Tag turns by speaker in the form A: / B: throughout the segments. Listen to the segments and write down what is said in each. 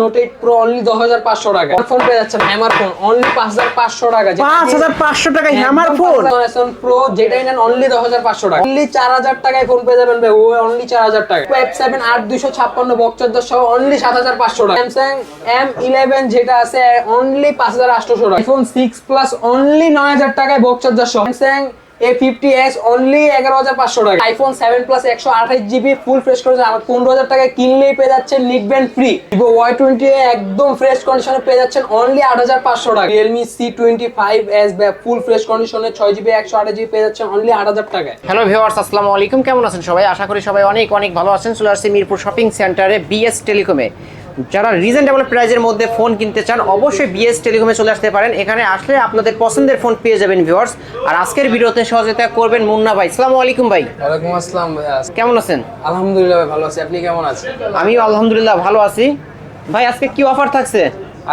A: Note pro only দশ হাজার পাঁচশো টাকা। ফোন পেয়ে যাচ্ছেন হ্যামার ফোন অনলি পাঁচ হাজার পাঁচশো টাকা।
B: পাঁচ হাজার পাঁচশো টাকায় হ্যামার ফোন
A: প্রো যেটাই নেন অনলি দশ হাজার পাঁচশো টাকা। অনলি চার হাজার টাকায় ফোন পেয়ে যাবেন ভাই ও অনলি চার হাজার টাকা এফ সেভেন আট দুইশো ছাপ্পান্ন বক্সচার্জার সহ অনলি সাত হাজার পাঁচশো টাকা। স্যামসাং এম ইলেভেন যেটা আছে অনলি পাঁচ হাজার আটশোশো টাকা। আইফোন সিক্স প্লাস অনলি নয় হাজার টাকায় বক্সচার্জার সহ। Samsung A fifty S only এগারো হাজার পাঁচশো টাকা। আইফোন সেভেন প্লাস একশো আঠাশ জিবি ফুল ফ্রেশ করে আমার পনেরো হাজার টাকায় কিনলেই পেয়ে যাচ্ছেন band free Vivo Y twenty একদম ফ্রেশ কন্ডিশনে পেয়ে যাচ্ছেন অনলি আট হাজার পাঁচশো টাকা। Realme C twenty five S full fresh কন্ডিশনে ছয় জিবি একশো আঠাশ জিবি পেয়ে যাচ্ছেন অনলি আট হাজার টাকায়।
B: হ্যালো ভিউয়ার্স আসসালামু আলাইকুম। কেমন আছেন সবাই? আশা করি সবাই অনেক অনেক ভালো আছেন। চলে আসছে মিরপুর শপিং সেন্টারে বিএস টেলিকমে যারা রিজনেবল প্রাইজের মধ্যে ফোন কিনতে চান অবশ্যই বিএস টেলিকমে চলে আসতে পারেন। এখানে আসলে আপনাদের পছন্দের ফোন পেয়ে যাবেন ভিউয়ার্স আর আজকের ভিডিওতে সহযোগিতা করবেন মুন্না ভাই। আসসালামু আলাইকুম ভাই।
A: ওয়ালাইকুম আসসালাম
B: কেমন আছেন?
A: আলহামদুলিল্লাহ ভাই ভালো আছি। আপনি কেমন আছেন?
B: আমিও আলহামদুলিল্লাহ ভালো আছি। ভাই আজকে কি অফার থাকছে?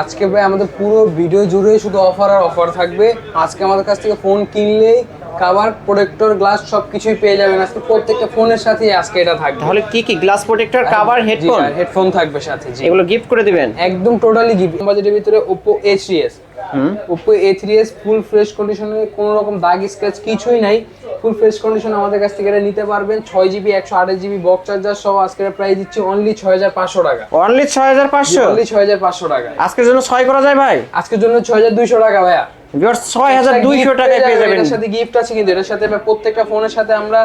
A: আজকে ভাই আমাদের পুরো ভিডিও জুড়ে শুধু অফার আর অফার থাকবে। আজকে আমাদের কাছ থেকে ফোন কিনলেই কাভার প্রোটেক্টর গ্লাস সবকিছুই পেয়ে যাবেন। আজকে প্রত্যেকটা ফোনের সাথে আজকে এটা থাকবে।
B: তাহলে কি কি? Glass protector cover headphone
A: headphone থাকবে সাথে জি।
B: এগুলো গিফট করে দিবেন?
A: একদম টোটালি গিফট বাজেটের ভিতরে Oppo A3s Oppo A3s ফুল ফ্রেশ কন্ডিশনে কোনো রকম দাগ স্ক্র্যাচ কিছুই নাই। ফুল ফ্রেশ কন্ডিশন আমাদের কাছ থেকে এটা নিতে পারবেন। ছয় জিবি একশো আঠাশ জিবি বক্স চার্জার সহ আজকের প্রাইস দিচ্ছি অনলি ছয় হাজার পাঁচশো টাকা।
B: অনলি ছয় হাজার পাঁচশো?
A: অনলি ছয় হাজার পাঁচশো টাকা।
B: আজকের জন্য ছয় করা যায় ভাই?
A: আজকের জন্য ছয় হাজার দুইশো টাকা ভাইয়া।
B: ছয় হাজার দুইশো টাকায় পেয়ে যাবেন।
A: এটার সাথে গিফট আছে কিন্তু এটার সাথে প্রত্যেকটা ফোনের সাথে আমরা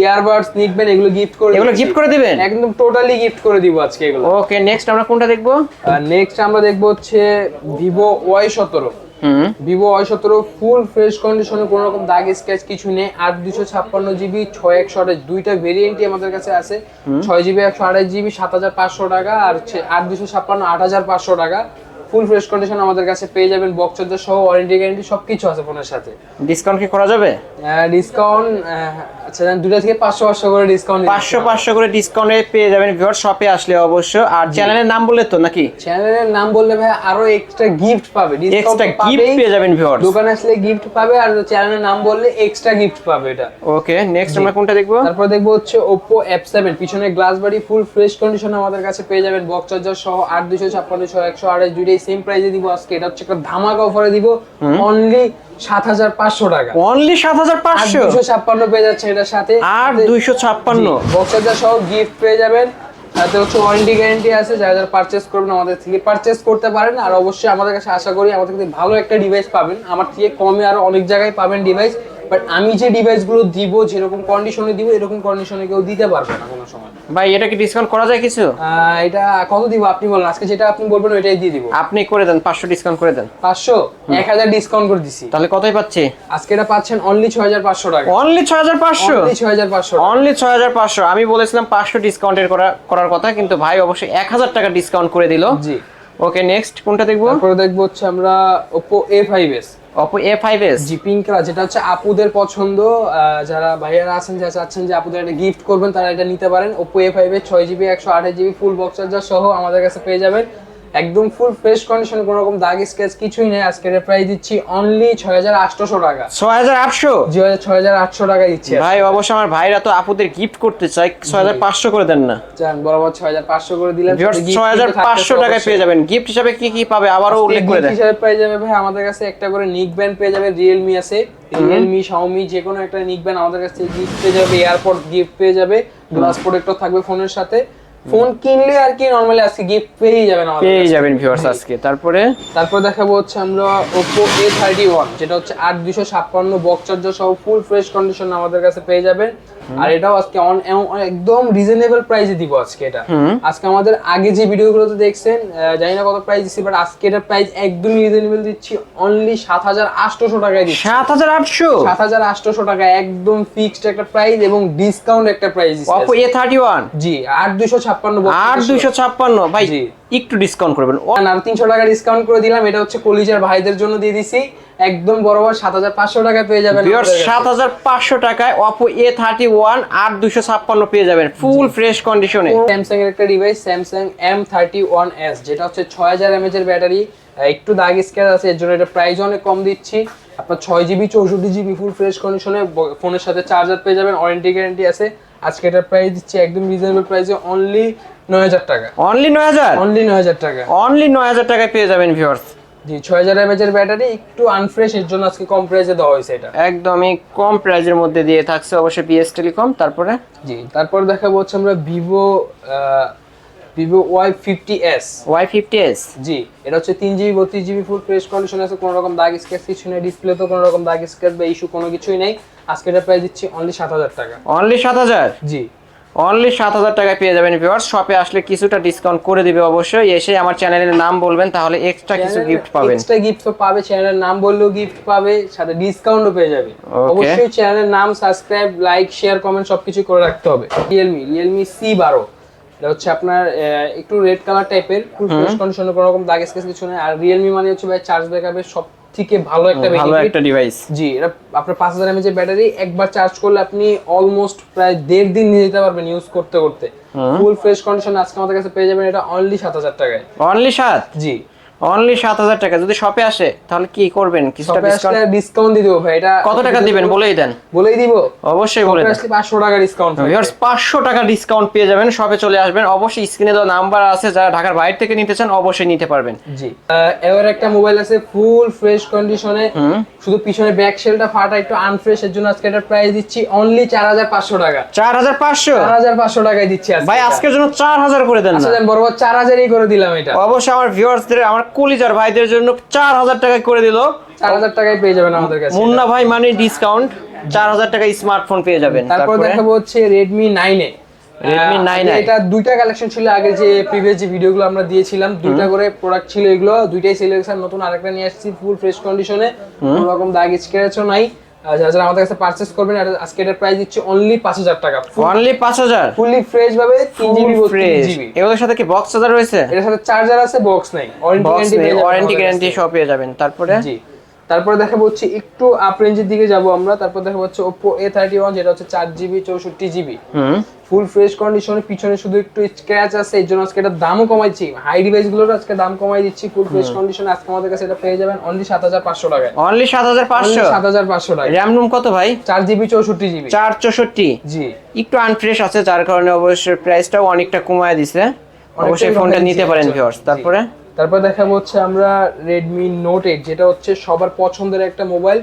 A: ইয়ারবাডস নিকবেন এগুলো গিফট করে
B: এগুলো gift করে দিবেন?
A: একদম টোটালি গিফট করে দিব আজকে এগুলো।
B: ওকে নেক্সট আমরা কোনটা দেখব?
A: নেক্সট আমরা দেখব হচ্ছে ভিভো ওয়াই সতেরো। ভিভো ওয়াই সতেরো ফুল ফ্রেশ কন্ডিশনে কোনো রকম দাগ স্ক্যাচ কিছু নেই। আট দুশো ছাপ্পান্ন জিবি ছয় একশো আঠাশ। দুইটা ভেরিয়েন্টই আমাদের কাছে আছে। ছয় জিবি একশো আঠাশ জিবি সাত হাজার পাঁচশো টাকা। আর আট দুশো ছাপ্পান্ন আট হাজার পাঁচশো টাকা। ফুল ফ্রেশ কন্ডিশন আমাদের কাছে পেয়ে যাবেন বক্স চার্জার সহ ওয়ারেন্টি গ্যারেন্টি সবকিছু আছে ফোনের সাথে।
B: ডিসকাউন্ট কি করা যাবে?
A: ডিসকাউন্ট আচ্ছা জান দুটা থেকে পাঁচশো পাঁচশো করে ডিসকাউন্ট
B: পাঁচশো পাঁচশো করে ডিসকাউন্টে পেয়ে যাবেন ভিউয়ার শপে আসলে অবশ্য। আর চ্যানেলের নাম বললে তো নাকি?
A: চ্যানেলের নাম বললে ভাই আরও এক্সট্রা গিফট পাবে।
B: এক্সট্রা গিফট পেয়ে যাবেন ভিউয়ার
A: দোকানে আসলে গিফট পাবে আর চ্যানেলের নাম বললে এক্সট্রা গিফট পাবে এটা।
B: ওকে নেক্সট আমরা কোনটা দেখব?
A: তারপর দেখব হচ্ছে Oppo F7 পিছনে গ্লাস বাড়ি ফুল ফ্রেশ কন্ডিশন আমাদের কাছে পেয়ে যাবেন বক্স চার্জার সহ আট দুশো ছাপ্পান্ন ছয় একশো আড়াই দুইটাই সেম প্রাইসে দিব আজকে। এটা হচ্ছে একটা ধামাকা অফারে দিব। অনলি সাত হাজার পাঁচশো টাকা।
B: অনলি সাত হাজার পাঁচশো?
A: দুশো ছাপ্পান্ন পেয়ে যাচ্ছে এটার সাথে।
B: আর দুইশো ছাপ্পান্ন?
A: বক্স চার্জার সহ গিফট পেয়ে যাবেন। তাতে হচ্ছে ওয়ারেন্টি গ্যারেন্টি আছে। যারা যারা পারচেস করবেন আমাদের থেকে পারচেস করতে পারেন। আর অবশ্যই আমাদের কাছে আশা করি আমাদের থেকে ভালো একটা ডিভাইস পাবেন। আমার থেকে কমে আরও অনেক জায়গায় পাবেন ডিভাইস বাট আমি যে ডিভাইসগুলো দিব যেরকম কন্ডিশনে দিব এরকম কন্ডিশনে কেউ দিতে পারবে না কোনো সময়।
B: ভাই এটা কি ডিসকাউন্ট করা যায় কিছু?
A: এটা কত দিব আপনি বলেন? আজকে যেটা আপনি বলবেন ওইটাই দিয়ে দিব।
B: আপনি করে দেন পাঁচশো ডিসকাউন্ট করে দেন।
A: পাঁচশো? এক হাজার ডিসকাউন্ট করে দিছি।
B: তাহলে কতই পাচ্ছি?
A: আজকে এটা পাচ্ছেন অনলি ছয় হাজার পাঁচশো টাকা।
B: অনলি ছয় হাজার পাঁচশো?
A: অনলি ছয় হাজার পাঁচশো
B: অনলি ছয় হাজার পাঁচশো। আমি বলেছিলাম পাঁচশো ডিসকাউন্টের করা করার কথা কিন্তু ভাই অবশ্যই এক হাজার টাকা ডিসকাউন্ট করে দিল।
A: জি।
B: ওকে নেক্সট কোনটা দেখব?
A: তারপরে দেখব হচ্ছে আমরা five S
B: Oppo A five S
A: G pink যেটা হচ্ছে আপুদের পছন্দ যারা ভাইয়ারা আছেন, যারা চাচ্ছেন যে আপুদের একটা গিফট করবেন, তারা এটা নিতে পারেন। ওপো এ ফাইভ এর ছয় জিবি একশো আঠাশ জিবি ফুল বক্স চার্জার সহ আমাদের কাছে পেয়ে যাবেন। একদম ফুল ফ্রেশ কন্ডিশন কোনো রকম দাগ স্কেচ কিছুই নেই। আজকের প্রাইস দিচ্ছি অনলি ছয় হাজার আটশোশো টাকা।
B: ছয় হাজার আটশো?
A: জি হাজার ছয় হাজার আটশো টাকা দিচ্ছি
B: ভাই অবশ্য আমার ভাইরা তো আপুদের গিফট করতে চাই ছয় হাজার পাঁচশো করে দেন না।
A: চান বরাবর ছয় হাজার পাঁচশো করে দিলেন
B: ছয় হাজার পাঁচশো টাকায় পেয়ে যাবেন। গিফট হিসাবে কি কি পাবে? আবারও উল্লেখ করে দেন।
A: হিসাবে পেয়ে যাবে ভাই আমাদের কাছে একটা করে নিক ব্যান্ড পেয়ে যাবে রিয়েলমি আছে। রিয়েলমি শাওমি যে কোনো একটা নিক ব্যান্ড আমাদের কাছে গিফট পেয়ে যাবে এয়ারপড গিফট পেয়ে যাবে। গ্লাস প্রোটেক্টর থাকবে ফোনের সাথে। ফোন কিনলে আর কি নরমালি আজকে গিফট পেয়েই যাবেন আমাদের
B: পেয়ে। যাবেন ভিউয়ার্স আজকে। তারপরে?
A: তারপর দেখাবো হচ্ছে আমরা Oppo A31 যেটা হচ্ছে আট দুশো ছাপ্পান্ন বক্স চার্জার সহ ফুল ফ্রেশ কন্ডিশন আমাদের কাছে পেয়ে যাবেন। আর এটাও আজকে অন একদম রিজনেবল প্রাইসে দিব আজকে এটা। আজকে আমাদের আগে যে ভিডিওগুলোতে দেখছেন জানি না কত প্রাইস দিচ্ছি বাট আজকে এটার প্রাইস একদমই রিজনেবল দিচ্ছি অনলি সাত হাজার আটশোশো টাকায় দিচ্ছি।
B: সাত হাজার আটশো?
A: সাত হাজার আটশোশো টাকা একদম ফিক্সড একটা প্রাইস এবং ডিসকাউন্ট একটা price
B: A thirty one
A: G আট দুশো ছাপ্পান্ন
B: আট দুইশো ছাপ্পান্ন ভাই। একটু ডিসকাউন্ট করবেন।
A: আর তিনশো টাকা ডিসকাউন্ট করে দিলাম। এটা হচ্ছে কলিজার ভাইদের জন্য দিয়ে দিছি। একদম বরাবর সাত হাজার পাঁচশো টাকা পেয়ে যাবেন
B: ভিউয়ার্স
A: আমাদের
B: সাত হাজার পাঁচশো টাকায় অপো এ থার্টি ওয়ান আট দুশো ছাপ্পান্ন পেয়ে যাবেন। ফুল ফ্রেশ কন্ডিশনে
A: স্যামসাং এর একটা device Samsung M thirty one S যেটা হচ্ছে ছয় হাজার এমএচ এর ব্যাটারি। একটু দাগ স্কেচ আছে এর জন্য এটা প্রাইস অনেক কম দিচ্ছি। আপনার ছয় জিবি চৌষট্টি জিবি ফুল ফ্রেশ কন্ডিশনে ফোনের সাথে চার্জার পেয়ে যাবেন ওয়ারেন্টি গ্যারেন্টি আছে। আজকে এটার প্রাইস দিচ্ছি একদম রিজনেবল প্রাইসে অনলি নয় হাজার টাকা।
B: অনলি নয় হাজার?
A: অনলি নয় হাজার টাকা।
B: অনলি নয় হাজার টাকায় পেয়ে যাবেন ভিউয়ার্স
A: জি ছয় হাজার এমএচ এর ব্যাটারি একটু আনফ্রেশ এর জন্য আজকে কম প্রাইসে দেওয়া হয়েছে এটা।
B: একদমই কম প্রাইজের মধ্যে দিয়ে থাকছে অবশ্যই বিএস টেলিকম তারপরে?
A: জি তারপর দেখাবো হচ্ছে আমরা Vivo Vivo Y fifty S
B: Y fifty S
A: G এটা হচ্ছে তিন জিবি বত্রিশ জিবি ফুল ফ্রেশ কন্ডিশন আছে কোনো রকম দাগ স্ক্র্যাচ কিছু নেই ডিসপ্লে তো কোনো রকম দাগ স্ক্র্যাচ বা ইস্যু কোনো কিছুই নেই। আজকে এটা প্রাইস দিচ্ছি অনলি সাত হাজার টাকা।
B: অনলি সাত হাজার?
A: জি।
B: অনলি সাত হাজার টাকায় পেয়ে যাবেন ভিউয়ার্স শপে আসলে কিছুটা ডিসকাউন্ট করে দিবে অবশ্যই। এসে আমার চ্যানেলের নাম বলবেন তাহলে এক্সট্রা কিছু গিফট পাবেন।
A: এক্সট্রা গিফট পাবে চ্যানেলের নাম বললেও গিফট পাবে সাথে ডিসকাউন্টও পেয়ে যাবে। অবশ্যই চ্যানেলের নাম সাবস্ক্রাইব লাইক শেয়ার কমেন্ট সবকিছু করে রাখতে হবে। রিয়েলমি রিয়েলমি সি বারো। এটা হচ্ছে আপনার একটু রেড কালার টাইপের ফুল ফ্রেশ কন্ডিশনে কোনো রকম দাগ স্কেচ কিছু নেই। আর রিয়েলমি মানে হচ্ছে ভাই চার্জ ব্যাকআপের সব থেকে ভালো একটা
B: ভালো একটা ডিভাইস
A: জি এটা আপনার পাঁচ হাজার এমএচ ব্যাটারি একবার চার্জ করলে আপনি অলমোস্ট প্রায় দেড় দিন নিয়ে যেতে পারবেন ইউজ করতে করতে। ফুল ফ্রেশ কন্ডিশন আজকে আমাদের কাছে পেয়ে যাবেন এটা অনলি সাত হাজার টাকায়।
B: অনলি সাত?
A: জি।
B: অনলি সাত হাজার টাকা। যদি শপে আসে তাহলে কি করবেন? কিছুটা ডিসকাউন্ট
A: ডিসকাউন্ট দিয়ে দেবো ভাই। এটা
B: কত টাকা দিবেন? বলেই দেন।
A: বলেই দিব।
B: অবশ্যই বলে দেন।
A: আসলে পাঁচশো টাকা ডিসকাউন্ট
B: ভিউয়ার্স পাঁচশো টাকা ডিসকাউন্ট পেয়ে যাবেন। শপে চলে আসবেন। অবশ্যই স্ক্রিনে দেওয়া নাম্বার আছে। যারা ঢাকার বাইরে থেকে নিতে চান অবশ্যই নিতে পারবেন।
A: জি। এবার একটা মোবাইল আছে ফুল ফ্রেশ কন্ডিশনে শুধু পিছনে ব্যাক শেলটা ফাটা একটু আনফ্রেশ এর জন্য আজকে এটার প্রাইস দিচ্ছি অনলি চার হাজার পাঁচশো টাকা।
B: চার হাজার পাঁচশো?
A: চার হাজার পাঁচশো টাকায় দিচ্ছি আজকে
B: ভাই। আজকের জন্য চার হাজার করে দেন না।
A: আচ্ছা বরাবর চার হাজারই করে দিলাম এটা।
B: অবশ্যই আমার ভিউয়ার্সদের আমার কলিজার ভাইদের জন্য চার হাজার টাকায় করে দিল।
A: চার হাজার টাকায় পেয়ে যাবেন আমাদের কাছে।
B: মুন্না ভাই মানে ডিসকাউন্ট চার হাজার টাকায় স্মার্টফোন পেয়ে যাবেন।
A: তারপর দেখাবো হচ্ছে রেডমি নাইন এ।
B: Redmi 9A
A: এটা দুইটা কালেকশন ছিল আগে যে প্রিভিয়াস যে ভিডিওগুলো আমরা দিয়েছিলাম দুইটা করে প্রোডাক্ট ছিল এগুলো। দুইটাই সেল হয়েছে নতুন আরেকটা নিয়ে আসছি ফুল ফ্রেশ কন্ডিশনে কোনো রকম দাগ স্ক্র্যাচও নাই। যারা যারা আমাদের কাছে পারচেস করবেন আজকে এটার প্রাইস দিচ্ছি অনলি পাঁচ হাজার টাকা।
B: অনলি পাঁচ হাজার?
A: ফুললি ফ্রেশ ভাবে জিবি
B: ফ্রেশ
A: জিবি
B: এগুলোর সাথে কি বক্স চার্জার রয়েছে?
A: এটার সাথে চার্জার আছে বক্স নাই।
B: ওয়ারেন্টি গ্যারান্টি সব পেয়ে যাবেন। তারপরে?
A: জি। তারপরে দেখাবো হচ্ছে একটু আপ রেঞ্জের দিকে যাব আমরা। তারপর দেখাবো হচ্ছে Oppo A31 যেটা হচ্ছে চার জিবি চৌষট্টি জিবি
B: হুম।
A: ফুল ফ্রেশ কন্ডিশনে পিছনে শুধু একটু স্ক্র্যাচ আছে এর জন্য আজকে এটা দামও কমাইছি। হাই ডিভাইসগুলোর আজকে দাম কমাই দিচ্ছি ফুল ফ্রেশ কন্ডিশনে আজকে আমাদের কাছে এটা পেয়ে যাবেন অনলি সাত হাজার পাঁচশো টাকায়।
B: অনলি সাত হাজার পাঁচশো?
A: সাত হাজার পাঁচশো টাকা
B: র্যাম রুম কত ভাই?
A: চার জিবি চৌষট্টি জিবি
B: চার চৌষট্টি?
A: জি।
B: একটু আনফ্রেশ আছে যার কারণে অবশ্যই প্রাইসটাও অনেকটা কমায় দিছে। অবশ্যই ফোনটা নিতে পারেন ভিউয়ার্স তারপরে?
A: তারপর দেখাবো হচ্ছে আমরা রেডমি নোট এইট যেটা হচ্ছে সবার পছন্দের একটা mobile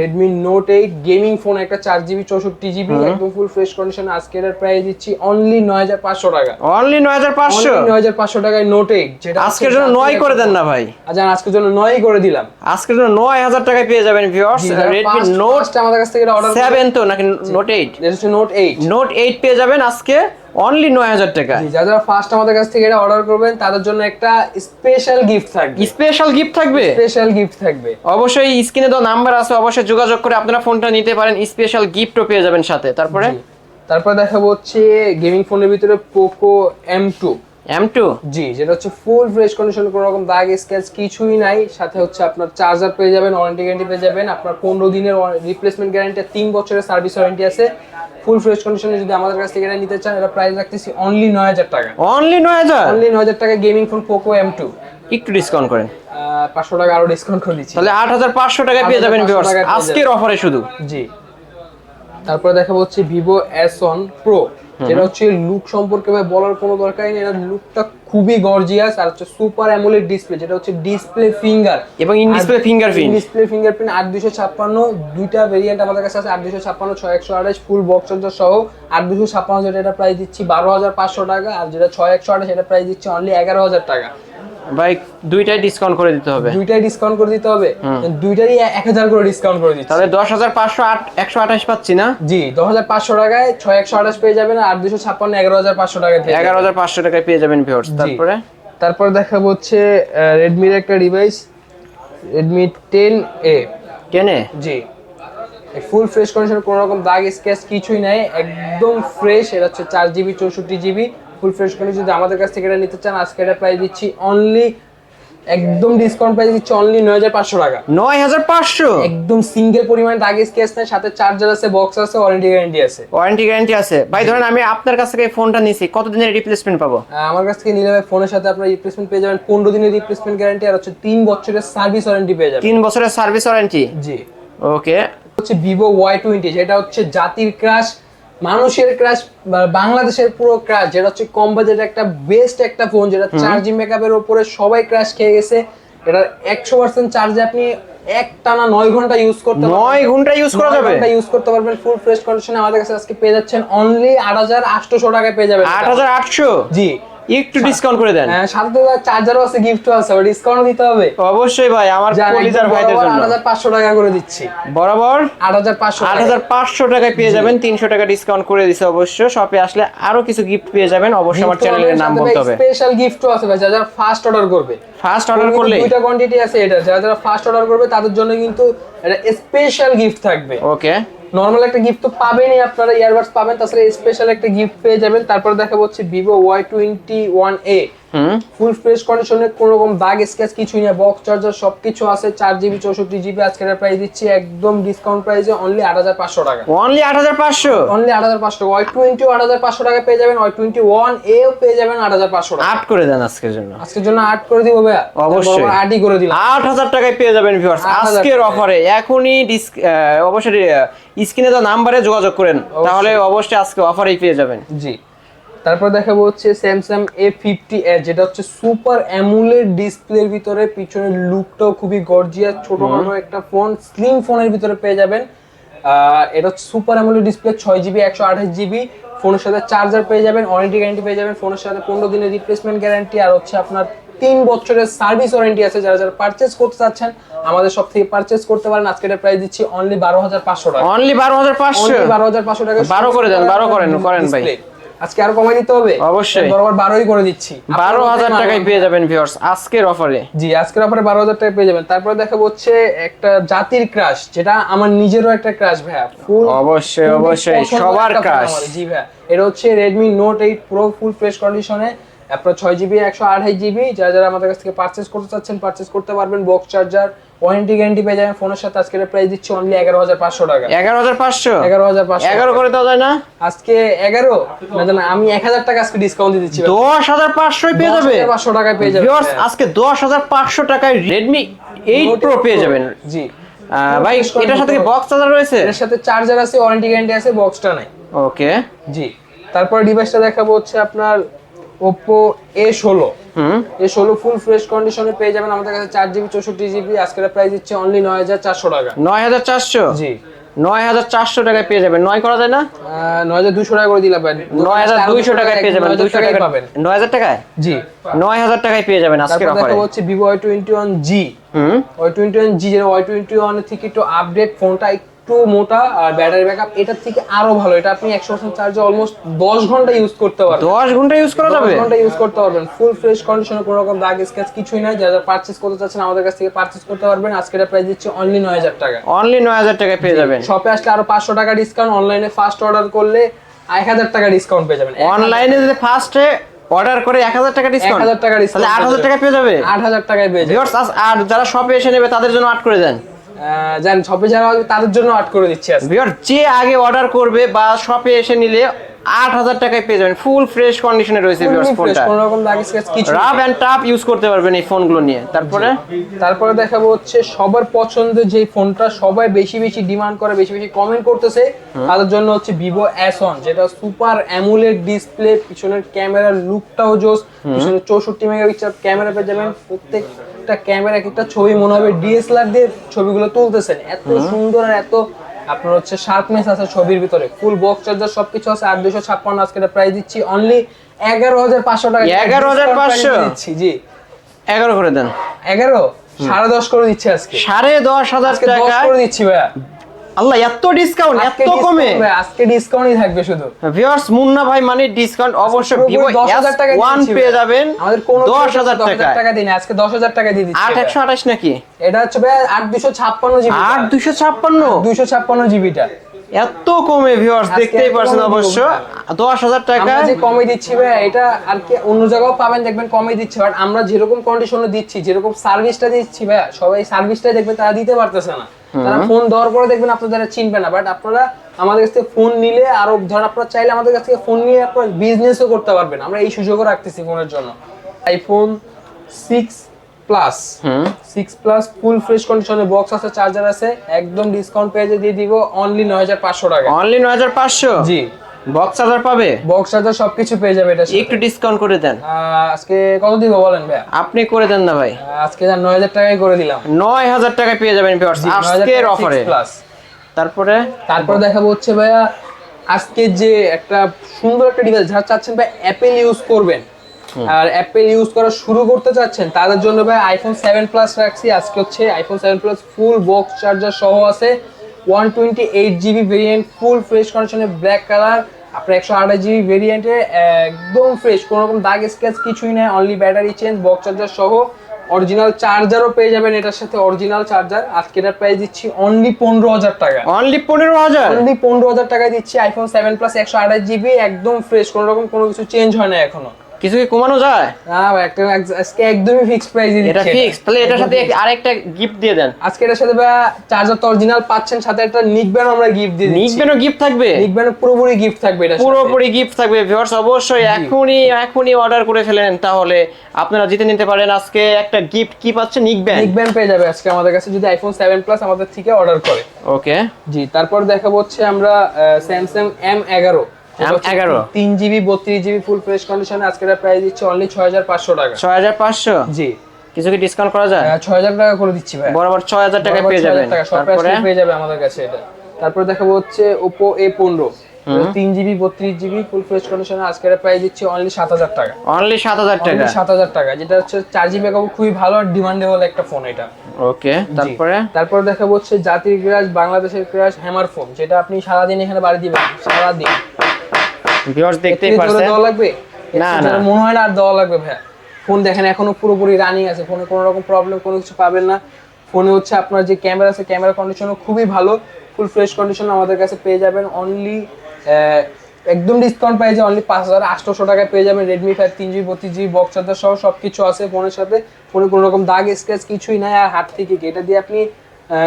A: Redmi note eight gaming phone একটা চার জিবি চৌষট্টি জিবি একদম ফুল ফ্রেশ কন্ডিশন আজকে এটার প্রাইস দিচ্ছি অনলি নয় হাজার পাঁচশো টাকা।
B: অনলি নয় হাজার পাঁচশো?
A: নয় হাজার পাঁচশো টাকায় নোট এইট যেটা
B: আজকের জন্য নয় করে দেন না ভাই।
A: আচ্ছা আজকের জন্য নয় করে দিলাম।
B: আজকের জন্য নয় হাজার টাকায় পেয়ে যাবেন ভিউয়ার্স রেডমি নোট
A: আমাদের কাছ থেকে অর্ডার
B: সেভেন তো নাকি নোট এইট
A: এটা হচ্ছে নোট এইট
B: নোট এইট পেয়ে যাবেন আজকে। অনলি নয় হাজার টাকা।
A: যারা ফার্স্ট আমাদের কাছ থেকে এটা অর্ডার করবেন তাদের জন্য একটা স্পেশাল গিফট থাকবে।
B: স্পেশাল গিফট থাকবে?
A: স্পেশাল গিফট থাকবে।
B: অবশ্যই স্ক্রিনে তো নাম্বার আছে অবশ্যই যোগাযোগ করে আপনারা ফোনটা নিতে পারেন স্পেশাল গিফটও পেয়ে যাবেন সাথে। তারপরে?
A: তারপরে তারপর দেখাবো হচ্ছে গেমিং ফোনের ভিতরে Poco M two
B: M two
A: G যেটা হচ্ছে ফুল ফ্রেশ কন্ডিশন কোনো রকম দাগ স্ক্র্যাচ কিছুই নাই। সাথে হচ্ছে আপনার চার্জার পেয়ে যাবেন ওয়ারেন্টি গ্যারান্টি পেয়ে যাবেন। আপনার পনেরো দিনের রিপ্লেসমেন্ট গ্যারান্টি তিন বছরের সার্ভিস ওয়ারেন্টি আছে। ফুল ফ্রেশ কন্ডিশনে যদি আমাদের কাছ থেকে এটা নিতে চান এটা প্রাইস রাখতেছি অনলি নয় হাজার টাকা।
B: অনলি নয় হাজার?
A: অনলি নয় হাজার টাকা gaming phone Poco M two
B: একটু ডিসকাউন্ট করেন।
A: পাঁচশো টাকা আরও ডিসকাউন্ট করে দিচ্ছি।
B: তাহলে আট হাজার পাঁচশো টাকায় পেয়ে যাবেন
A: 8,500
B: ভিউয়ার্স আজকের অফারে শুধু।
A: জি। তারপরে দেখাবো হচ্ছে ভিভো এস ওয়ান প্রো যেটা হচ্ছে লুক সম্পর্কে ভাই বলার কোনো দরকার নেই। এটা লুকটা খুবই গর্জিয়াস আর হচ্ছে সুপার অ্যামোলেড ডিসপ্লে যেটা হচ্ছে ডিসপ্লে ফিঙ্গার
B: এবং in display fingerprint
A: display fingerprint আট দুশো ছাপ্পান্ন দুইটা ভেরিয়েন্ট আমাদের কাছে আছে আট দুশো ছাপ্পান্ন ছয় একশো আঠাশ ফুল বক্স চার্জার সহ। আট দুশো ছাপ্পান্ন যেটা এটা প্রাইস দিচ্ছি বারো হাজার পাঁচশো টাকা আর যেটা ছয় একশো আঠাশ এটা প্রাইস দিচ্ছি অনলি এগারো হাজার টাকা।
B: ভাই দুইটাই ডিসকাউন্ট করে দিতে হবে।
A: দুইটাই ডিসকাউন্ট করে দিতে হবে। দুইটাই এক হাজার করে ডিসকাউন্ট করে দিচ্ছি।
B: তাহলে দশ হাজার পাঁচশো আট একশো আঠাশ পাচ্ছি না?
A: জি দশ হাজার পাঁচশো টাকায় ছয় একশো আঠাশ পেয়ে যাবেন আর দুশো ছাপ্পান্ন এগারো হাজার পাঁচশো টাকায় পেয়ে
B: এগারো হাজার পাঁচশো টাকায় পেয়ে যাবেন ভিউয়ার্স। তারপরে?
A: তারপর দেখাবো হচ্ছে রেডমির একটা ডিভাইস রেডমি টেন এ
B: কেনে
A: জি। ফুল ফ্রেশ কন্ডিশন কোনো রকম দাগ স্ক্যাচ কিছুই নাই একদম ফ্রেশ এটা হচ্ছে চার জিবি চৌষট্টি জিবি ফুল ফ্রেশ কন্ডিশন যদি আমাদের কাছ থেকে এটা নিতে চান আজকে এটা প্রাইস দিচ্ছি অনলি একদম ডিসকাউন্ট প্রাইস দিচ্ছি অনলি নয় হাজার পাঁচশো টাকা।
B: নয় হাজার পাঁচশো?
A: একদম সিঙ্গেল পরিমাণ দাগ স্ক্যাচ নাই সাথে চার্জার আছে বক্স আছে ওয়ারেন্টি গ্যারান্টি আছে।
B: ওয়ারেন্টি গ্যারান্টি আছে। ভাই ধরেন আমি আপনার কাছ থেকে এই ফোনটা নিছি কতদিনের রিপ্লেসমেন্ট পাবো?
A: আমার কাছ থেকে নিলে ভাই ফোনের সাথে আপনার রিপ্লেসমেন্ট পেয়ে যাবেন পনেরো দিনের রিপ্লেসমেন্ট গ্যারান্টি আর হচ্ছে তিন বছরের সার্ভিস ওয়ারেন্টি পেয়ে যাবেন।
B: তিন বছরের সার্ভিস ওয়ারেন্টি
A: জি।
B: ওকে
A: হচ্ছে ভিভো ওয়াই টোয়েন্টি যেটা হচ্ছে জাতির ক্রাশ মানুষের ক্রাশ বাংলাদেশের পুরো ক্রাশ যেটা হচ্ছে কম বাজেট একটা বেস্ট একটা ফোন যেটা চার্জিং ব্যাকআপের উপরে সবাই ক্রাশ খেয়ে গেছে। এটা একশো পার্সেন্ট চার্জে আপনি এক টানা নয় ঘণ্টা ইউজ করতে পারবেন।
B: নয় ঘণ্টা ইউজ করা যাবে?
A: ঘণ্টা ইউজ করতে পারবেন ফুল ফ্রেশ কন্ডিশনে আমাদের কাছে আজকে পেয়ে যাচ্ছেন অনলি আট হাজার আটশোশো টাকায় পেয়ে যাবেন।
B: আট হাজার আটশো?
A: জি।
B: একটু ডিসকাউন্ট করে দেন।
A: হ্যাঁ সাথে চার্জারও আছে গিফটও আছে ডিসকাউন্ট দিতে হবে।
B: অবশ্যই ভাই আমার কলিজার ভাইদের জন্য।
A: আট হাজার পাঁচশো টাকা করে দিচ্ছি।
B: বরাবর
A: আট হাজার পাঁচশো
B: আট হাজার পাঁচশো টাকায় পেয়ে যাবেন তিনশো টাকা ডিসকাউন্ট করে দিছে অবশ্য। শপে আসলে আরও কিছু গিফট পেয়ে যাবেন অবশ্যই আমার চ্যানেলের নাম বলতে হবে।
A: স্পেশাল গিফটও আছে ভাই যারা ফার্স্ট অর্ডার করবে।
B: ফার্স্ট অর্ডার করলে
A: দুইটা কোয়ান্টিটি আছে এটা যারা যারা ফার্স্ট অর্ডার করবে তাদের জন্য কিন্তু এটা স্পেশাল গিফট থাকবে।
B: ওকে
A: নর্মাল একটা গিফট তো পাবেনই, আপনারা ইয়ারবাডস পাবেন, তাছাড়া স্পেশাল একটা গিফট পেয়ে যাবেন। তারপরে দেখা হচ্ছে Vivo Y twenty one A full fresh কন্ডিশনে কোনো রকম দাগ স্ক্যাচ কিছুই নেই বক্স চার্জার সবকিছু আছে চার জিবি চৌষট্টি জিবি আজকের প্রাইস দিচ্ছি একদম ডিসকাউন্ট প্রাইসে অনলি আট হাজার পাঁচশো টাকা।
B: অনলি আট হাজার পাঁচশো?
A: অনলি আট হাজার পাঁচশো ওয়াই টোয়েন্টি আট হাজার পাঁচশো টাকা পেয়ে যাবেন ওয়াই টোয়েন্টি ওয়ান এও পেয়ে যাবেন আট হাজার পাঁচশো টাকা।
B: আট করে দেন আজকের জন্য।
A: আজকের জন্য আট করে দিব ভাইয়া।
B: অবশ্যই।
A: আটই করে দিলাম।
B: আট হাজার টাকায় পেয়ে যাবেন ভিউয়ার্স আজকের। অফারে এখনই অবশ্যই স্ক্রিনে তো নাম্বারে যোগাযোগ করেন। তাহলে অবশ্যই আজকে অফারেই পেয়ে যাবেন।
A: জি। তারপর দেখাবো হচ্ছে স্যামসাং এ ফিফটি এ যেটা হচ্ছে সুপার অ্যামুলের ডিসপ্লের ভিতরে পিছনের লুকটাও খুবই গর্জিয়াস ছোট খাটো একটা ফোন স্লিম ফোনের ভিতরে পেয়ে যাবেন। এটা হচ্ছে সুপার অ্যামুলের ডিসপ্লে ছয় জিবি একশো আঠাশ জিবি ফোনের সাথে চার্জার পেয়ে যাবেন ওয়ারেন্টি গ্যারান্টি পেয়ে যাবেন ফোনের সাথে পনেরো দিনের রিপ্লেসমেন্ট গ্যারান্টি আর হচ্ছে আপনার তিন বছরের সার্ভিস ওয়ারেন্টি আছে যারা যারা পারচেস করতে চাচ্ছেন আমাদের সব থেকে পারচেস করতে পারেন আজকে এটা প্রাইস দিচ্ছি অনলি বারো হাজার পাঁচশো টাকা।
B: অনলি বারো হাজার পাঁচশো?
A: Only 12,500 টাকা।
B: 12 করে দেন, 12 করেন, করেন ভাই।
A: আজকে আরও কমাই দিতে হবে?
B: অবশ্যই।
A: বরাবর বারোই করে দিচ্ছি।
B: বারো
A: আপনার
B: হাজার
A: মতে
B: টাকায় পেয়ে যাবেন ভিউয়ার্স আজকের অফারে
A: জি আজকের অফারে বারো হাজার টাকা পেয়ে যাবেন। তারপরে দেখাবো হচ্ছে একটা জাতির ক্রাশ যেটা আমার নিজেরও একটা ক্রাশ ভাইয়া।
B: অবশ্যই, অবশ্যই, সবার crush।
A: জি ভাইয়া এটা হচ্ছে Redmi note eight pro full fresh কন্ডিশনে আপনার ছয় জিবি একশো আঠাশ জিবি যারা যারা আমাদের কাছ থেকে পারচেস করতে চাচ্ছেন পারচেস করতে পারবেন বক্স চার্জার ওয়ারেন্টি গ্যারান্টি পেয়ে যাবেন ফোনের সাথে। আজকের প্রাইস দিচ্ছি অনলি এগারো হাজার পাঁচশো টাকা।
B: এগারো হাজার পাঁচশো?
A: এগারো হাজার পাঁচশো।
B: এগারো করে দেওয়া যায় না?
A: আজকে এগারো? না জানা আমি এক হাজার টাকা আজকে ডিসকাউন্ট দিয়ে দিচ্ছি।
B: দশ হাজার পাঁচশোই পেয়ে যাবে?
A: পাঁচশো টাকায় পেয়ে যাবে।
B: ভিউয়ার্স আজকে দশ হাজার পাঁচশো টাকায় রেডমি এইট প্রো পেয়ে যাবেন।
A: জি।
B: ভাই এটার সাথে বক্স চার্জার রয়েছে?
A: এর সাথে চার্জার আছে ওয়ারেন্টি গ্যারান্টি আছে বক্সটা নাই।
B: ওকে
A: জি। তারপর ডিভাইসটা দেখাবো হচ্ছে আপনার Oppo এ ষোলো। এ ষোলো ফুল ফ্রেশ কন্ডিশনে পেয়ে যাবেন। আমাদের কাছে চার জিবি চৌষট্টি জিবি আজকের প্রাইস দিচ্ছে অনলি নয় হাজার চারশো টাকা।
B: নয় হাজার চারশো?
A: জি।
B: নয় হাজার চারশো টাকায় পেয়ে যাবেন। নয় করা যায় না?
A: নয় হাজার দুশো টাকা করে ভাই।
B: নয় হাজার দুইশো টাকায় পেয়ে যাবেন।
A: 9,000
B: দুইশো
A: টাকায়
B: টাকা
A: পাবেন।
B: নয় হাজার টাকায়?
A: জি।
B: নয় হাজার টাকায় পেয়ে যাবেন
A: তারপর
B: অফারে
A: হচ্ছে Vivo Y twenty one G Y twenty one G যেটা ওয়াই টোয়েন্টি ওয়ান থেকে একটু আপডেট ফোনটা একটু মোটা আর ব্যাটারি ব্যাকআপ এটার থেকে আরও ভালো। এটা আপনি একশো পার্সেন্ট চার্জে অলমোস্ট দশ ঘণ্টা ইউজ করতে পারবেন।
B: দশ ঘণ্টা ইউজ করা যাবে?
A: দশ ঘণ্টা ইউজ করতে পারবেন। ফুল ফ্রেশ কন্ডিশনে কোনো রকম দাগ স্ক্যাচ কিছুই নাই। যারা পারচেস করতে চাচ্ছেন আমাদের কাছ থেকে পারচেস করতে পারবেন। আজকে এটা প্রাইস দিচ্ছে অনলি নয় হাজার টাকা।
B: অনলি নয় হাজার টাকায় পেয়ে যাবেন।
A: শপে আসলে আরও পাঁচশো টাকা ডিসকাউন্ট অনলাইনে ফার্স্ট অর্ডার করলে এক হাজার টাকা ডিসকাউন্ট পেয়ে যাবেন।
B: অনলাইনে যদি ফার্স্টে অর্ডার করে এক হাজার টাকা ডিসকাউন্ট
A: হাজার টাকা ডিসকাউন্ট
B: আট হাজার টাকা পেয়ে যাবে?
A: আট হাজার টাকায় পেয়ে যাবে
B: ভিউয়ার্স আর যারা শপে এসে নেবে তাদের জন্য আট করে দেন।
A: জান শপে যারা তাদের জন্য আট করে দিচ্ছি
B: ভিউয়ার যে আগে অর্ডার করবে বা শপে এসে নিলে আট হাজার টাকায় পেয়ে যাবেন। ফুল ফ্রেশ কন্ডিশনে রয়েছে ফোনটা
A: কোনো রকম দাগ স্ক্যাচ কিছু।
B: রাফ অ্যান্ড টাফ ইউজ করতে পারবেন এই ফোনগুলো নিয়ে। তারপরে?
A: তারপরে দেখাবো হচ্ছে সবার পছন্দের যে ফোনটা সবাই বেশি বেশি ডিমান্ড করে বেশি বেশি কমেন্ট করতেছে। তাদের জন্য হচ্ছে ভিভো এস ওয়ান যেটা সুপার অ্যামুলেট ডিসপ্লে পিছনের ক্যামেরার লুকটাও জোস। পিছনে চৌষট্টি মেগাপিক্সেল ক্যামেরা পেয়ে যাবেন। প্রত্যেকটা ক্যামেরা এক একটা ছবি মনে হবে ডিএসএলআর দিয়ে ছবিগুলো তুলতেছেন। এত সুন্দর আর এত আপনার হচ্ছে শার্পনেস আছে ছবির ভিতরে। ফুল বক্স চার্জার সবকিছু আছে আর দুশো ছাপ্পান্ন আজকে প্রাইস দিচ্ছি অনলি এগারো হাজার পাঁচশো টাকা
B: 11,500
A: দিচ্ছি জি।
B: এগারো করে দেন।
A: এগারো? সাড়ে দশ করে দিচ্ছি আজকে।
B: সাড়ে দশ হাজার টাকা
A: করে দিচ্ছি ভাইয়া।
B: আল্লাহ এত ডিসকাউন্ট এত কমে।
A: আজকে ডিসকাউন্টই থাকবে শুধু।
B: ভিউয়ার্স মুন্না ভাই মানে ডিসকাউন্ট অবশ্যই ভিভো
A: 10,000 টাকা
B: ওয়ান পেয়ে যাবেন
A: আমাদের কোনো
B: দশ হাজার টাকা
A: টাকা দিন আজকে দশ হাজার টাকা দিয়ে দিচ্ছি
B: আট
A: ভাইয়া।
B: একশো আঠাশ নাকি?
A: এটা হচ্ছে ভাই আট দুশো ছাপ্পান্ন জিবি
B: আট দুশো ছাপ্পান্ন?
A: দুশো ছাপ্পান্ন জিবিটা
B: এত কমে ভিউয়ার্স দেখতেই পারছেন অবশ্য।
A: ভাই।
B: দশ হাজার টাকা।
A: আমরা যে কমে দিচ্ছি ভাই এটা আর কি অন্য জায়গাও পাবেন দেখবেন কমে দিচ্ছি। বাট আমরা যেরকম কন্ডিশনে দিচ্ছি যেরকম সার্ভিসটা দিচ্ছি ভাই সবাই সার্ভিসটাই দেখবেন তারা দিতে পারতেছে না। তারা ফোন দেওয়ার পরে দেখবেন আপনারা চিনবে না বাট আপনারা আমাদের কাছ থেকে ফোন নিলে আরও ধর আপনারা চাইলে আমাদের কাছ থেকে ফোন নিয়ে আপনারা বিজনেসও করতে পারবেন। আমরা এই সুযোগও রাখতেছি ফোনের জন্য। IPhone six plus six plus full fresh কন্ডিশনে বক্স আছে চার্জার আছে একদম ডিসকাউন্ট পেয়ে দিয়ে দিব অনলি নয় হাজার পাঁচশো টাকা।
B: অনলি নয় হাজার পাঁচশো?
A: জি।
B: বক্স চার্জার পাবে?
A: বক্স চার্জার সবকিছু পেয়ে যাবে এটা
B: একটু ডিসকাউন্ট করে দেন।
A: আজকে কত দিব বলেন ভাইয়া?
B: আপনি করে দেন না ভাই।
A: আজকে যা নয় হাজার টাকায় করে দিলাম।
B: নয় হাজার টাকায় পেয়ে যাবেন ভিউয়ার্স
A: 9000
B: আজকের অফারে তারপরে?
A: তারপর দেখাবো হচ্ছে ভাইয়া আজকে যে একটা সুন্দর একটা ডিভাইস যারা চাচ্ছেন ভাই অ্যাপেল ইউজ করবেন আর অ্যাপেল ইউজ করা শুরু করতে চাচ্ছেন তাদের জন্য ভাই আইফোন সেভেন প্লাস রাখছি। আজকে হচ্ছে iPhone seven plus full box charger সহ আছে। One twenty eight GB variant full fresh কন্ডিশনে ব্ল্যাক কালার আপনার একশো আঠাশ জিবি ভেরিয়েন্টে একদম ফ্রেশ কোনো রকম দাগ স্ক্যাচ কিছুই নেই only battery change box charger সহ অরিজিনাল চার্জারও পেয়ে যাবেন এটার সাথে অরিজিনাল চার্জার আজকে এটা প্রাইস দিচ্ছি অনলি পনেরো হাজার টাকা।
B: অনলি পনেরো হাজার?
A: অনলি পনেরো হাজার টাকায় দিচ্ছি আইফোন সেভেন প্লাস একশো আঠাশ জিবি একদম ফ্রেশ কোনো রকম কোনো কিছু চেঞ্জ হয় না এখনও।
B: কিছু কি কমানো যায়?
A: না ভাই, একটা আজকে একদমই ফিক্স প্রাইস
B: এটা ফিক্স তাহলে এটার সাথে আরেকটা গিফট দিয়ে দেন।
A: আজকে এটার সাথে চার্জার তো অরিজিনাল পাচ্ছেন সাথে একটা নিকব্যান আমরা গিফট দিয়ে দিচ্ছি।
B: নিকবেনও গিফট থাকবে?
A: নিকব্যান পুরোপুরি গিফট থাকবে এটা
B: পুরোপুরি গিফট থাকবে ভিউয়ার্স অবশ্যই এখনই এখনই অর্ডার করে ফেলেন তাহলে আপনারা জিতে নিতে পারেন আজকে একটা গিফট কি পাচ্ছেন নিকবেন
A: নিকব্যান পেয়ে যাবে আজকে আমাদের কাছে যদি আইফোন সেভেন প্লাস আমাদের থেকে অর্ডার করে।
B: ওকে
A: জি তারপর দেখাবো হচ্ছে আমরা স্যামসাং এম এগারো
B: M11
A: তিন জিবি বত্রিশ জিবি ফুল ফ্রেশ কন্ডিশনে আজকে এটা প্রাইস দিচ্ছে অনলি ছয় হাজার পাঁচশো টাকা।
B: ছয় হাজার পাঁচশো?
A: জি।
B: কিছু কি ডিসকাউন্ট করা যায়?
A: ছয় হাজার টাকা করে দিচ্ছি ভাই।
B: বরাবর ছয় হাজার টাকা পেয়ে যাবেন। তারপরে?
A: পেয়ে যাবে আমাদের কাছে এটা। তারপর দেখাবো হচ্ছে ওপো এ পনেরো। তিন জিবি বত্রিশ জিবি ফুল ফ্রেশ কন্ডিশনে আজকে এটা প্রাইস দিচ্ছি অনলি সাত হাজার টাকা।
B: অনলি সাত হাজার টাকা?
A: সাত হাজার টাকা যেটা হচ্ছে চার জিবি খুবই ভালো আর ডিমান্ডেবল একটা ফোন এটা।
B: ওকে তারপরে?
A: তারপর দেখাবো হচ্ছে জাতির ক্রাশ বাংলাদেশের ক্রাশ হ্যামার ফোন যেটা আপনি সারাদিন এখানে বাড়ি দিবেন সারাদিন।
B: ভিউয়ার্স দেখতেই পারছেন?
A: দেওয়া লাগবে?
B: না, না।
A: মনে হয় না আর দেওয়া লাগবে ভাইয়া। ফোন দেখেন এখনও পুরোপুরি রানিং আছে। ফোনে কোনো রকম প্রবলেম কোনো কিছু পাবেন না। ফোনে হচ্ছে আপনার যে ক্যামেরা আছে ক্যামেরা কন্ডিশনও খুবই ভালো। ফুল ফ্রেশ কন্ডিশন আমাদের কাছে পেয়ে যাবেন। অনলি একদম ডিসকাউন্ট প্রাইসে অনলি পাঁচ হাজার আটশোশো টাকায় পেয়ে যাবেন রেডমি ফাইভ তিন জিবি বত্রিশ জিবি বক্স চার্জার সহ সব কিছু আছে ফোনের সাথে। ফোনে কোনো রকম দাগ স্ক্র্যাচ কিছুই নাই। আর হাত থেকে এটা দিয়ে আপনি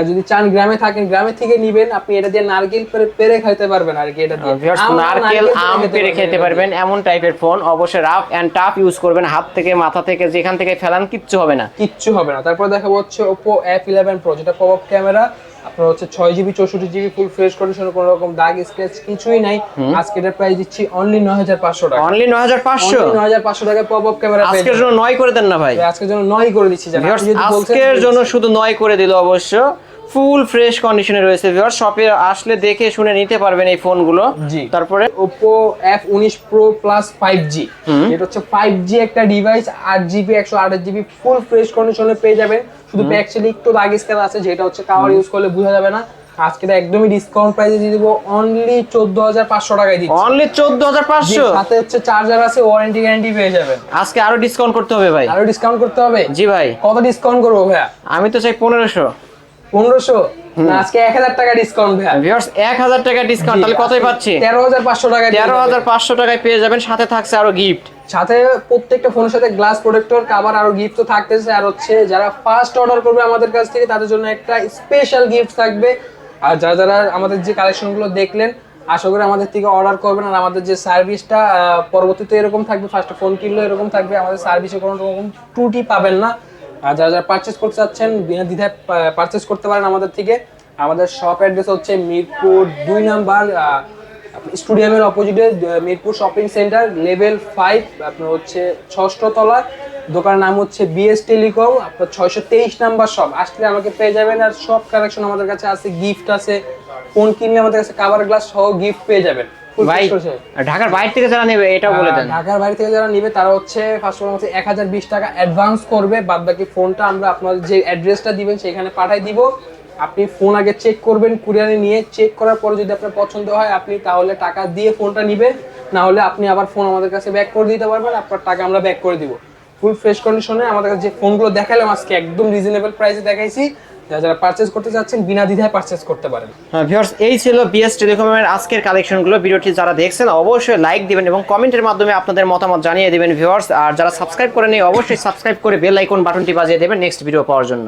A: যদি চান গ্রামে থাকেন গ্রামে থেকে নিবেন আপনি এটা দিয়ে নারকেল পেরে পেরে খাইতে পারবেন আর কি এটা দিয়ে।
B: নারকেল আম পেরে খেতে পারবেন এমন টাইপের ফোন অবশ্যই রাফ এন্ড টাফ ইউজ করবেন হাত থেকে মাথা থেকে যেখান থেকে ফেলান কিচ্ছু হবে না।
A: কিচ্ছু হবে না। তারপর দেখা হচ্ছে ওপো এফ ইলেভেন প্রো যেটা পপ আপ ক্যামেরা আপনার হচ্ছে ছয় জিবি চৌষট্টি জিবি ফুল ফ্রেশ কন্ডিশনে কোনো রকম দাগ স্ক্র্যাচ কিছুই নাই। আজকে এটার প্রাইস দিচ্ছি অনলি নয় হাজার পাঁচশো টাকা।
B: অনলি নয় হাজার পাঁচশো?
A: নয় হাজার পাঁচশো টাকা পপ আপ ক্যামেরা
B: আজকের জন্য নয় করে দেন না ভাই।
A: আজকের জন্য নয় করে দিচ্ছি
B: আজকের জন্য শুধু নয় করে দিল অবশ্য। ফুল ফ্রেশ কন্ডিশনে রয়েছে ভিউয়ার্স শপে আসলে দেখে শুনে নিতে পারবেন এই ফোনগুলো।
A: জি।
B: তারপরে
A: ওপো এফ উনিশ প্রো প্লাস ফাইভ জি এটা হচ্ছে ফাইভ জি একটা ডিভাইস আট জিবি একশো আঠাশ জিবি ফুল ফ্রেশ কন্ডিশনে পেয়ে যাবেন। শুধু অ্যাকচুয়ালি একটু দাগ স্ক্যান আছে যেটা হচ্ছে কাভার ইউজ করলে বোঝা যাবে না। আজকে তো একদমই ডিসকাউন্ট প্রাইসে দিয়ে দিব। অনলি চোদ্দ হাজার পাঁচশো টাকায় দিচ্ছি।
B: অনলি চোদ্দ হাজার পাঁচশো?
A: সাথে হচ্ছে চার্জার আছে ওয়ারেন্টি গ্যারান্টি পেয়ে যাবেন।
B: আজকে আরও ডিসকাউন্ট করতে হবে ভাই।
A: আরও ডিসকাউন্ট করতে হবে?
B: জি ভাই।
A: কত ডিসকাউন্ট করব ভাইয়া?
B: আমি তো চাই পনেরোশো।
A: পনেরোশো? আজকে এক হাজার টাকা ডিসকাউন্ট ভাইয়া।
B: এক হাজার টাকা ডিসকাউন্ট তাহলে কতই পাচ্ছি?
A: তেরো হাজার পাঁচশো টাকা
B: তেরো হাজার পাঁচশো টাকায় পেয়ে যাবেন সাথে থাকছে আরও গিফট
A: সাথে প্রত্যেকটা ফোনের সাথে গ্লাস প্রোটেক্টর কাভার আরও গিফট তো থাকতেছে। আর হচ্ছে যারা ফার্স্ট অর্ডার করবে আমাদের কাছ থেকে তাদের জন্য একটা স্পেশাল গিফট থাকবে। আর যারা যারা আমাদের যে কালেকশনগুলো দেখলেন আশা করি আমাদের থেকে অর্ডার করবেন। আর আমাদের যে সার্ভিসটা পরবর্তীতে এরকম থাকবে ফার্স্ট ফোন কিনলে এরকম থাকবে। আমাদের সার্ভিসে কোনো রকম ত্রুটি পাবেন না। আর যারা যারা পারচেস করতে চাচ্ছেন, বিনা দ্বিধায় পারচেস করতে পারেন আমাদের থেকে। আমাদের শপ অ্যাড্রেস হচ্ছে মিরপুর দুই নাম্বার স্টুডিয়ামের অপোজিটে Mirpur shopping centre level five আপনার হচ্ছে ষষ্ঠ তলা। দোকানের নাম হচ্ছে বিএস টেলিকম আপনার ছয়শো তেইশ নাম্বার শপ আসলে আমাকে পেয়ে যাবেন আর সব কালেকশন আমাদের কাছে আছে গিফট আছে। ফোন কিনলে আমাদের কাছে কাভার গ্লাস সহ গিফট পেয়ে যাবেন।
B: ভাই ঢাকার বাইরে থেকে যারা নেবে এটাও বলে দেন।
A: ঢাকার বাইরে থেকে যারা নিবে তারা হচ্ছে ফার্স্ট অফ হচ্ছে এক হাজার বিশ টাকা অ্যাডভান্স করবে বাদ বাকি ফোনটা আমরা আপনার যে অ্যাড্রেসটা দিবেন সেখানে পাঠাই দিব। আপনি ফোন আগে চেক করবেন কুরিয়ারে নিয়ে চেক করার পরে যদি আপনার পছন্দ হয় আপনি তাহলে টাকা দিয়ে ফোনটা নেবেন। না হলে আপনি আবার ফোন আমাদের কাছে ব্যাক করে দিতে পারবেন আপনার টাকা আমরা ব্যাক করে দিব। ফুল ফ্রেশ কন্ডিশনে আমাদের কাছে যে ফোনগুলো দেখালাম আজকে একদম রিজনেবল প্রাইসে দেখাইছি। যারা যারা পারচেস করতে চাচ্ছেন বিনা দ্বিধায় পারচেস করতে পারেন।
B: ভিউয়ার্স এই ছিল বিএস টেলিকমের আজকের কালেকশনগুলো ভিডিওটি যারা দেখছেন, অবশ্যই লাইক দিবেন এবং কমেন্টের মাধ্যমে আপনাদের মতামত জানিয়ে দিবেন ভিউয়ার্স আর যারা সাবস্ক্রাইব করেনি অবশ্যই সাবস্ক্রাইব করে বেল আইকন বাটনটি বাজিয়ে দেবেন নেক্সট ভিডিও পাওয়ার জন্য।